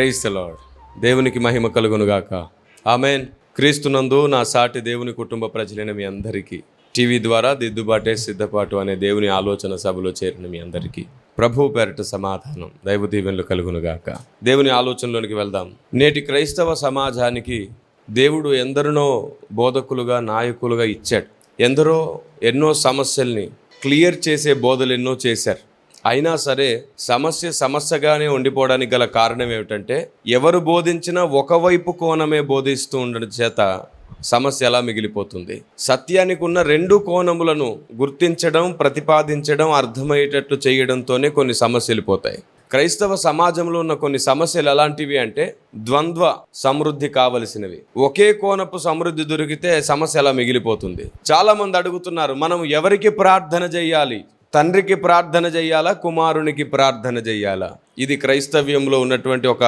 Praise lord దేవునికి మహిమ కలుగునుగాక. Amen క్రీస్తునందు నా సాటి దేవుని కుటుంబ ప్రజలైన మీ అందరికీ టీవీ ద్వారా దిద్దుబాటే సిద్ధపాటు అనే దేవుని ఆలోచన సభలో చేరిన మీ అందరికీ ప్రభు పేరట సమాధానం దైవ దీవెనలు కలుగునుగాక. దేవుని ఆలోచనలోనికి వెళ్దాం. నేటి క్రైస్తవ సమాజానికి దేవుడు ఎందరినో బోధకులుగా నాయకులుగా ఇచ్చాడు. ఎందరో ఎన్నో సమస్యల్ని క్లియర్ చేసే బోధలు ఎన్నో చేశారు. అయినా సరే సమస్య సమస్యగానే ఉండిపోవడానికి గల కారణం ఏమిటంటే ఎవరు బోధించినా ఒకవైపు కోణమే బోధిస్తూ ఉండడం చేత సమస్య ఎలా మిగిలిపోతుంది? సత్యానికి ఉన్న రెండు కోణములను గుర్తించడం ప్రతిపాదించడం అర్థమయ్యేటట్లు చేయడంతోనే కొన్ని సమస్యలు పోతాయి. క్రైస్తవ సమాజంలో ఉన్న కొన్ని సమస్యలు ఎలాంటివి అంటే ద్వంద్వ సమృద్ధి కావలసినవి. ఒకే కోణపు సమృద్ధి దొరికితే సమస్య ఎలా మిగిలిపోతుంది? చాలా మంది అడుగుతున్నారు మనం ఎవరికి ప్రార్థన చేయాలి? తండ్రికి ప్రార్థన చేయాలా కుమారునికి ప్రార్థన చేయాలా? ఇది క్రైస్తవ్యంలో ఉన్నటువంటి ఒక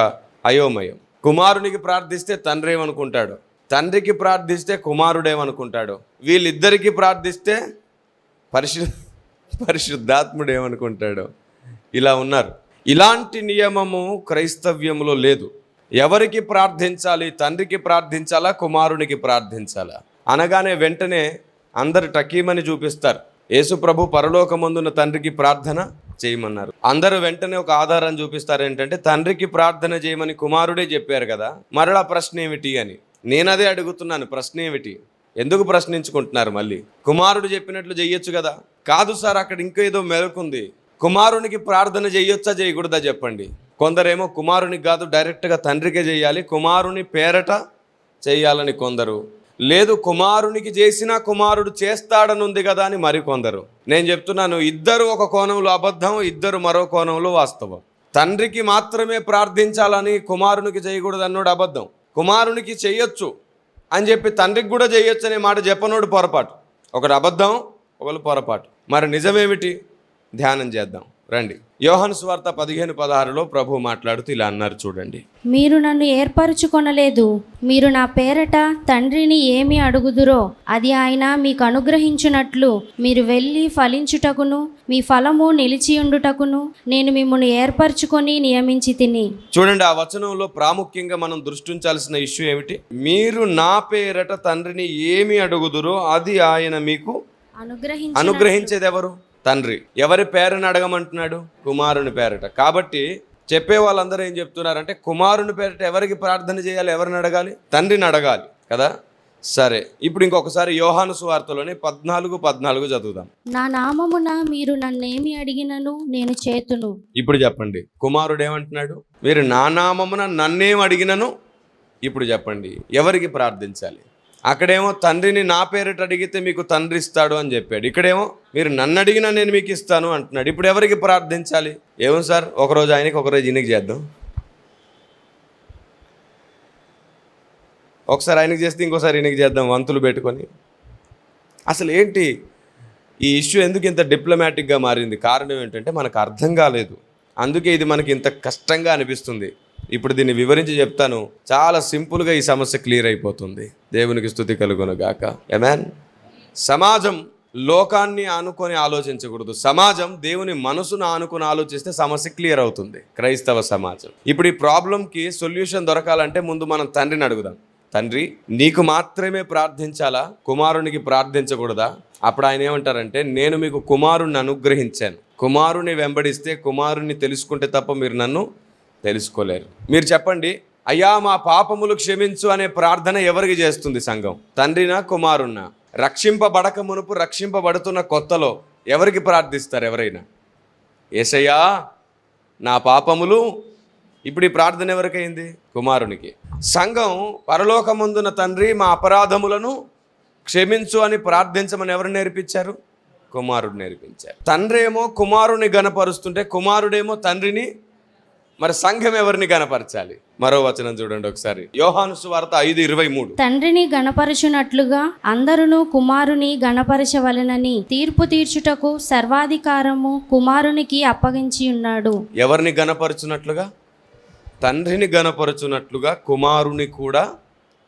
అయోమయం. కుమారునికి ప్రార్థిస్తే తండ్రి ఏమనుకుంటాడు? తండ్రికి ప్రార్థిస్తే కుమారుడేమనుకుంటాడు వీళ్ళిద్దరికీ ప్రార్థిస్తే పరిశు పరిశుద్ధాత్ముడు ఏమనుకుంటాడు? ఇలా ఉన్నారు. ఇలాంటి నియమము క్రైస్తవ్యంలో లేదు. ఎవరికి ప్రార్థించాలి? తండ్రికి ప్రార్థించాలా? కుమారునికి ప్రార్థించాలా? అనగానే వెంటనే అందరు టకీమని చూపిస్తారు. యేసుప్రభు పరలోకమందున్న తండ్రికి ప్రార్థన చేయమన్నారు. అందరూ వెంటనే ఒక ఆధారం చూపిస్తారు ఏంటంటే తండ్రికి ప్రార్థన చేయమని కుమారుడే చెప్పారు కదా మరలా ప్రశ్న ఏమిటి అని. నేను అడుగుతున్నాను ప్రశ్న ఏమిటి? ఎందుకు ప్రశ్నించుకుంటున్నారు మళ్ళీ? కుమారుడు చెప్పినట్లు చెయ్యొచ్చు కదా? కాదు సార్ అక్కడ ఇంకా ఏదో మెరుకుంది కుమారునికి ప్రార్థన చేయొచ్చా చేయకూడదా చెప్పండి. కొందరేమో కుమారునికి కాదు డైరెక్ట్గా తండ్రికే చేయాలి కుమారుని పేరట చేయాలని కొందరు. లేదు కుమారునికి చేసినా కుమారుడు చేస్తాడనుంది కదా అని మరికొందరు. నేను చెప్తున్నాను ఇద్దరు ఒక కోణంలో అబద్ధం ఇద్దరు మరో కోణంలో వాస్తవం. తండ్రికి మాత్రమే ప్రార్థించాలని కుమారునికి చేయకూడదు అన్నోడు అబద్ధం. కుమారునికి చేయొచ్చు అని చెప్పి తండ్రికి కూడా చేయొచ్చు అనే మాట చెప్పనోడు పొరపాటు. ఒకడు అబద్ధం ఒకళ్ళు పొరపాటు. మరి నిజమేమిటి? ధ్యానం చేద్దాం. రండి. యోహన్ స్వార్త పదిహేను పదహారులో ప్రభు మాట్లాడుతూ ఇలా అన్నారు చూడండి. మీరు నన్ను ఏర్పరచుకొనలేదు. మీరు నా పేరట తండ్రిని ఏమి అడుగుదురో అది ఆయన మీకు అనుగ్రహించున్నట్లు మీరు వెళ్ళి ఫలించుటకును మీ ఫలము నిలిచియుండుటకును నేను మిమ్మల్ని ఏర్పరచుకొని నియమించి తిని. చూడండి ఆ వచనంలో ప్రాముఖ్యంగా మనం దృష్టించాల్సిన ఇష్యూ ఏమిటి? మీరు నా పేరట తండ్రిని ఏమి అడుగుదురో అది ఆయన మీకు అనుగ్రహించి అనుగ్రహించేది ఎవరు తండ్రి ఎవరి పేరుని అడగమంటున్నాడు? కుమారుని పేరట. కాబట్టి చెప్పే వాళ్ళందరూ ఏం చెప్తున్నారంటే కుమారుని పేరట ఎవరికి ప్రార్థన చేయాలి? ఎవరిని అడగాలి? తండ్రిని అడగాలి కదా? సరే ఇప్పుడు ఇంకొకసారి యోహాను సువార్తలోని పద్నాలుగు పద్నాలుగు చదువుదాం. నా నామమున మీరు నన్నేమి అడిగినను? నేను చేతును. ఇప్పుడు చెప్పండి కుమారుడు ఏమంటున్నాడు? మీరు నా నామమున నన్నేం అడిగినను? ఇప్పుడు చెప్పండి ఎవరికి ప్రార్థించాలి? అక్కడేమో తండ్రిని నా పేరిట అడిగితే మీకు తండ్రి ఇస్తాడు అని చెప్పాడు. ఇక్కడేమో మీరు నన్ను అడిగినా నేను మీకు ఇస్తాను అంటున్నాడు. ఇప్పుడు ఎవరికి ప్రార్థించాలి? ఏమో సార్ ఒకరోజు ఆయనకి ఒకరోజు ఈయనకి చేద్దాం. ఒకసారి ఆయనకి చేస్తే ఇంకోసారి ఈయనకి చేద్దాం వంతులు పెట్టుకొని. అసలు ఏంటి? ఈ ఇష్యూ ఎందుకు ఇంత డిప్లొమాటిక్గా మారింది? కారణం ఏంటంటే మనకు అర్థం కాలేదు. అందుకే ఇది మనకి ఇంత కష్టంగా అనిపిస్తుంది. ఇప్పుడు దీన్ని వివరించి చెప్తాను. చాలా సింపుల్గా ఈ సమస్య క్లియర్ అయిపోతుంది. దేవునికి స్థుతి కలుగునుగాక ఎమాన్ సమాజం లోకాన్ని ఆనుకొని ఆలోచించకూడదు. సమాజం దేవుని మనసును ఆనుకొని ఆలోచిస్తే సమస్య క్లియర్ అవుతుంది. క్రైస్తవ సమాజం. ఇప్పుడు ఈ ప్రాబ్లంకి సొల్యూషన్ దొరకాలంటే ముందు మనం తండ్రిని అడుగుదాం. తండ్రి నీకు మాత్రమే ప్రార్థించాలా? కుమారునికి ప్రార్థించకూడదా? అప్పుడు ఆయన ఏమంటారంటే నేను మీకు కుమారుణ్ణి అనుగ్రహించాను. కుమారుని వెంబడిస్తే కుమారుని తెలుసుకుంటే తప్ప మీరు నన్ను తెలుసుకోలేరు. మీరు చెప్పండి అయ్యా మా పాపములు క్షమించు అనే ప్రార్థన ఎవరికి చేస్తుంది సంఘం? తండ్రినా కుమారున్నా? రక్షింపబడక మునుపు రక్షింపబడుతున్న కొత్తలో ఎవరికి ప్రార్థిస్తారు ఎవరైనా? ఏసయ్యా నా పాపములు ఇప్పుడు ఈ ప్రార్థన ఎవరికైంది? కుమారునికి. సంఘం పరలోకముందున తండ్రి మా అపరాధములను క్షమించు అని ప్రార్థించమని ఎవరు నేర్పించారు? కుమారుడు నేర్పించారు. తండ్రి ఏమో కుమారుని గనపరుస్తుంటే కుమారుడేమో తండ్రిని మరి సంఘం ఎవరిని గనపరచాలి మరో వచనం చూడండి ఒకసారి. యోహాను సువార్త ఐదు ఇరవై మూడు. తండ్రిని గణపరచునట్లుగా అందరును కుమారుని గణపరచవలెనని తీర్పు తీర్చుటకు సర్వాధికారము కుమారునికి అప్పగించి ఉన్నాడు. ఎవరిని గనపరచునట్లుగా తండ్రిని గనపరచునట్లుగా కుమారుని కూడా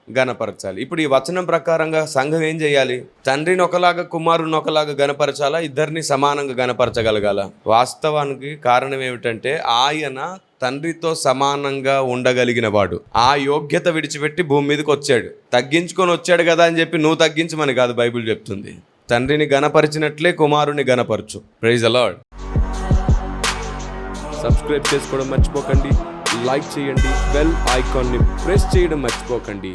గనపరచాలి ఇప్పుడు ఈ వచనం ప్రకారంగా సంఘం ఏం చేయాలి? తండ్రిని ఒకలాగా కుమారుని ఒకలాగా గణపరచాలా? ఇద్దరిని సమానంగా గనపరచగలగాల వాస్తవానికి కారణం ఏమిటంటే ఆయన తండ్రితో సమానంగా ఉండగలిగిన వాడు. ఆ యోగ్యత విడిచిపెట్టి భూమి మీదకి వచ్చాడు. తగ్గించుకొని వచ్చాడు కదా అని చెప్పి నువ్వు తగ్గించమని కాదు బైబిల్ చెప్తుంది. తండ్రిని గణపరిచినట్లే కుమారుని గనపరచు ప్రైజ్ అలాడ్ సబ్స్క్రైబ్ చేసుకోవడం మర్చిపోకండి. లైక్ చేయండి. బెల్ ఐకాన్ని ప్రెస్ చేయడం మర్చిపోకండి.